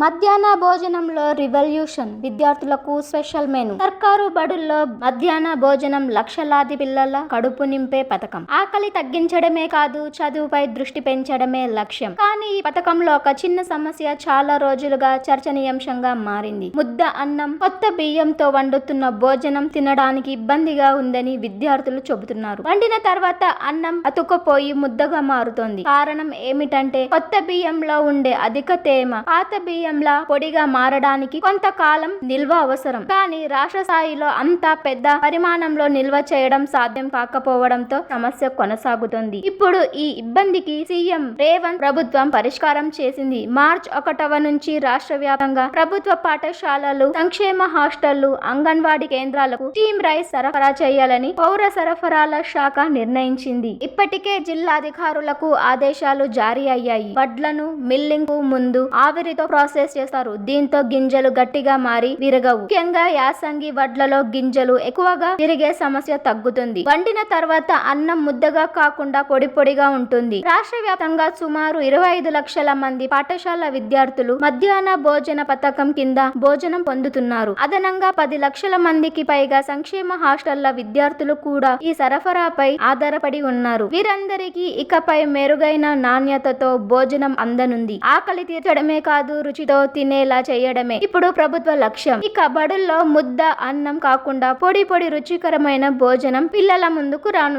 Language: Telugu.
మధ్యాహ్న భోజనంలో రివల్యూషన్ విద్యార్థులకు స్పెషల్ మెను సర్కారు బడుల్లో మధ్యాహ్న భోజనం లక్షలాది పిల్లల కడుపు నింపే పథకం. ఆకలి తగ్గించడమే కాదు చదువుపై దృష్టి పెంచడమే లక్ష్యం. కానీ ఈ పథకంలో ఒక చిన్న సమస్య చాలా రోజులుగా చర్చనీయాంశంగా మారింది. ముద్ద అన్నం కొత్త బియ్యంతో వండుతున్న భోజనం తినడానికి ఇబ్బందిగా ఉందని విద్యార్థులు చెబుతున్నారు. వండిన తర్వాత అన్నం అతుకుపోయి ముద్దగా మారుతోంది. కారణం ఏమిటంటే కొత్త బియ్యంలో ఉండే అధిక తేమ పాత బియ్యం బియ్యంలా పొడిగా మారడానికి కొంతకాలం నిల్వ అవసరం. కానీ రాష్ట్ర స్థాయిలో అంత పెద్ద పరిమాణంలో నిల్వ చేయడం సాధ్యం కాకపోవడంతో సమస్య కొనసాగుతుంది. ఇప్పుడు ఈ ఇబ్బందికి సీఎం రేవంత్ ప్రభుత్వం పరిష్కారం చేసింది. మార్చ్ ఒకటవ నుంచి రాష్ట్ర వ్యాప్తంగా ప్రభుత్వ పాఠశాలలు సంక్షేమ హాస్టళ్ళు అంగన్వాడీ కేంద్రాలకు స్టీమ్ రైస్ సరఫరా చేయాలని పౌర సరఫరాల శాఖ నిర్ణయించింది. ఇప్పటికే జిల్లా అధికారులకు ఆదేశాలు జారీ అయ్యాయి. వడ్లను మిల్లింగ్ ముందు ఆవిరితో ప్రాసెస్ చేస్తారు. దీంతో గింజలు గట్టిగా మారి విరగవు. ముఖ్యంగా యాసంగి వడ్లలో గింజలు ఎక్కువగా విరిగే సమస్య తగ్గుతుంది. వండిన తర్వాత అన్నం ముద్దగా కాకుండా పొడి పొడిగా ఉంటుంది. రాష్ట్ర వ్యాప్తంగా సుమారు ఇరవై ఐదు లక్షల మంది పాఠశాల విద్యార్థులు మధ్యాహ్న భోజన పథకం కింద భోజనం పొందుతున్నారు. అదనంగా పది లక్షల మందికి పైగా సంక్షేమ హాస్టళ్ళ విద్యార్థులు కూడా ఈ సరఫరాపై ఆధారపడి ఉన్నారు. వీరందరికీ ఇకపై మెరుగైన నాణ్యతతో భోజనం అందనుంది. ఆకలి తీర్చడమే కాదు రుచి రుచితో తినేలా చేయడమే. ఇప్పుడు ప్రభుత్వ లక్ష్యం. ఇక బడుల్లో ముద్ద అన్నం కాకుండా పొడి పొడి రుచికరమైన భోజనం పిల్లల ముందుకు రానుంది.